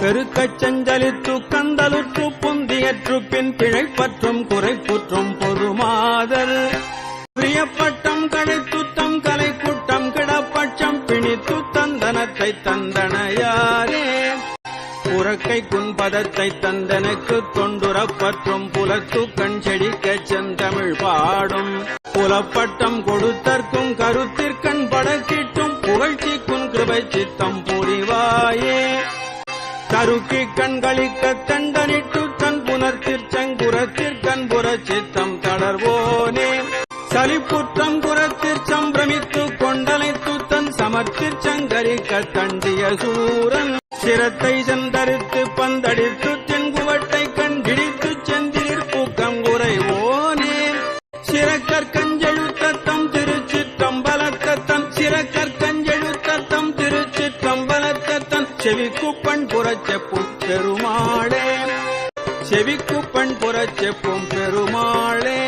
பெருக்கச் செஞ்சலித்து கந்தலுற்று புந்தியற்று பின் பிழைப்பற்றும் குறைப்புற்றும் பொதுமாதல் பிரியப்பட்டம் கழைத்துத்தம் கலை கூட்டம் கிடப்பட்சம் பிணித்து தந்தனத்தை தந்தனையாரே. புறக்கை குன்பதத்தை தந்தனுக்கு தொண்டுரப்பற்றும் புலத்து கண் செடிக்கச் செந்தமிழ் பாடும். புலப்பட்டம் கொடுத்தற்கும் கருத்திற்கண் படக்கிட்டும் புகழ்ச்சிக்கும் கிருபை சித்தம் புரிவாயே. தருக்கி கண்களிக்க தண்டனிட்டு தன் புனர்த்திற்சங்குரத்திற்கண் புறச்சித்தம் தளர்வோனே. சலிப்புற்றம் குரத்திற் சம்பிரமித்து கொண்டலைத்து தன் சமர்த்திற் சங்கரிக்க தண்டிய சூரன். சிரத்தை செந்தரித்து பந்தடித்து தென்குவட்டை கண்டிடித்து செந்திலிற் பூக்கம் குறைவோனே சிறக்கற்கஞ்செழுத்தம் திருச்சி தம்பலத்தம் சிறக்கற்க செவிக்குப்பண் புறச்செப்பும் பெருமாளே செவிக்குப்பண் புறச்செப்பும் பெருமாளே